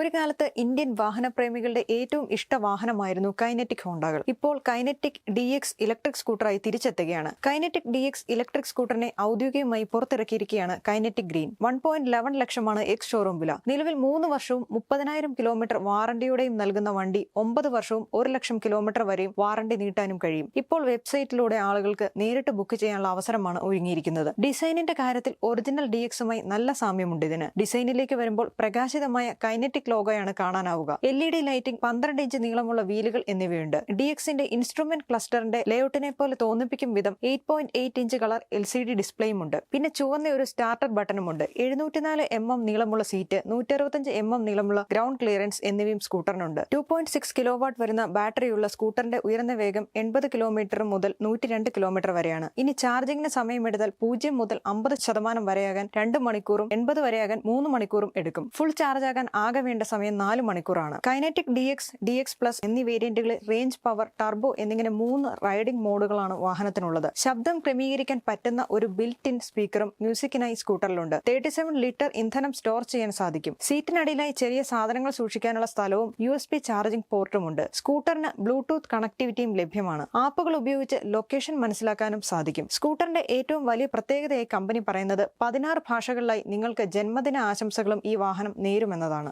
ഒരു കാലത്ത് ഇന്ത്യൻ വാഹനപ്രേമികളുടെ ഏറ്റവും ഇഷ്ട വാഹനമായിരുന്നു കൈനറ്റിക് ഹോണ്ടകൾ. ഇപ്പോൾ കൈനറ്റിക് ഡി എക്സ് ഇലക്ട്രിക് സ്കൂട്ടറായി തിരിച്ചെത്തുകയാണ്. കൈനറ്റിക് ഡി എക്സ് ഇലക്ട്രിക് സ്കൂട്ടറിനെ ഔദ്യോഗികമായി പുറത്തിറക്കിയിരിക്കുകയാണ് Kinetic green. One point eleven ലക്ഷമാണ് എക്സ് ഷോറൂം വില. നിലവിൽ മൂന്ന് വർഷവും മുപ്പതിനായിരം കിലോമീറ്റർ വാറണ്ടിയോടെയും നൽകുന്ന വണ്ടി ഒമ്പത് വർഷവും ഒരു ലക്ഷം കിലോമീറ്റർ വരെയും വാറണ്ടി നീട്ടാനും കഴിയും. ഇപ്പോൾ വെബ്സൈറ്റിലൂടെ ആളുകൾക്ക് നേരിട്ട് ബുക്ക് ചെയ്യാനുള്ള അവസരമാണ് ഒരുങ്ങിയിരിക്കുന്നത്. ഡിസൈനിന്റെ കാര്യത്തിൽ ഒറിജിനൽ ഡി എക്സുമായി നല്ല സാമ്യമുണ്ട് ഇതിന്. ഡിസൈനിലേക്ക് വരുമ്പോൾ പ്രകാശിതമായ കൈനറ്റിക് ലോഗോയാണ് കാണാനാവുക. എൽ ഇ ഡി ലൈറ്റിംഗ് പന്ത്രണ്ട് ഇഞ്ച് നീളമുള്ള വീലുകൾ എന്നിവയുണ്ട്. ഡി എക്സിന്റെ ഇൻസ്ട്രുമെന്റ് ക്ലസ്റ്ററിന്റെ ലേഔട്ടിനെ പോലെ തോന്നിപ്പിക്കും വിധം eight point eight inch colour L C D ഡിസ്പ്ലേയും ഉണ്ട്. പിന്നെ ചുവന്ന ഒരു സ്റ്റാർട്ടർ ബട്ടണുമുണ്ട് എഴുന്നൂറ്റിനാല് എം എം നീളമുള്ള സീറ്റ് നൂറ്റി അറുപത്തഞ്ച് എം എം നീളമുള്ള ഗ്രൗണ്ട് ക്ലിയറൻസ് എന്നിവയും സ്കൂട്ടറിനുണ്ട് two point six kilo watt വരുന്ന ബാറ്ററിയുള്ള സ്കൂട്ടറിന്റെ ഉയർന്ന വേഗം എൺപത് കിലോമീറ്റർ മുതൽ നൂറ്റി രണ്ട് കിലോമീറ്റർ വരെയാണ്. ഇനി ചാർജിങ്ങിന് സമയമെടുത്താൽ പൂജ്യം മുതൽ അമ്പത് ശതമാനം വരെയാകാൻ രണ്ട് മണിക്കൂറും എൺപത് വരെയാകാൻ മൂന്ന് മണിക്കൂറും എടുക്കും. ഫുൾ ചാർജ് ആകാൻ ആകെ സമയം നാല് മണിക്കൂറാണ്. Kinetic D X D X plus എന്നീ വേരിയന്റുകളിൽ റേഞ്ച് പവർ ടർബോ എന്നിങ്ങനെ മൂന്ന് റൈഡിംഗ് മോഡുകളാണ് വാഹനത്തിനുള്ളത്. ശബ്ദം ക്രമീകരിക്കാൻ പറ്റുന്ന ഒരു ബിൽറ്റ് ഇൻ സ്പീക്കറും മ്യൂസിക്കിനായി സ്കൂട്ടറിലുണ്ട് തേർട്ടി സെവൻ ലിറ്റർ ഇന്ധനം സ്റ്റോർ ചെയ്യാൻ സാധിക്കും. സീറ്റിനടിയിലായി ചെറിയ സാധനങ്ങൾ സൂക്ഷിക്കാനുള്ള സ്ഥലവും യു എസ് പി ചാർജിംഗ് പോർട്ടുമുണ്ട് സ്കൂട്ടറിന് ബ്ലൂടൂത്ത് കണക്ടിവിറ്റിയും ലഭ്യമാണ്. ആപ്പുകൾ ഉപയോഗിച്ച് ലൊക്കേഷൻ മനസ്സിലാക്കാനും സാധിക്കും. സ്കൂട്ടറിന്റെ ഏറ്റവും വലിയ പ്രത്യേകതയായി കമ്പനി പറയുന്നത് പതിനാറ് ഭാഷകളിലായി നിങ്ങൾക്ക് ജന്മദിന ആശംസകളും ഈ വാഹനം നേരുമെന്നതാണ്.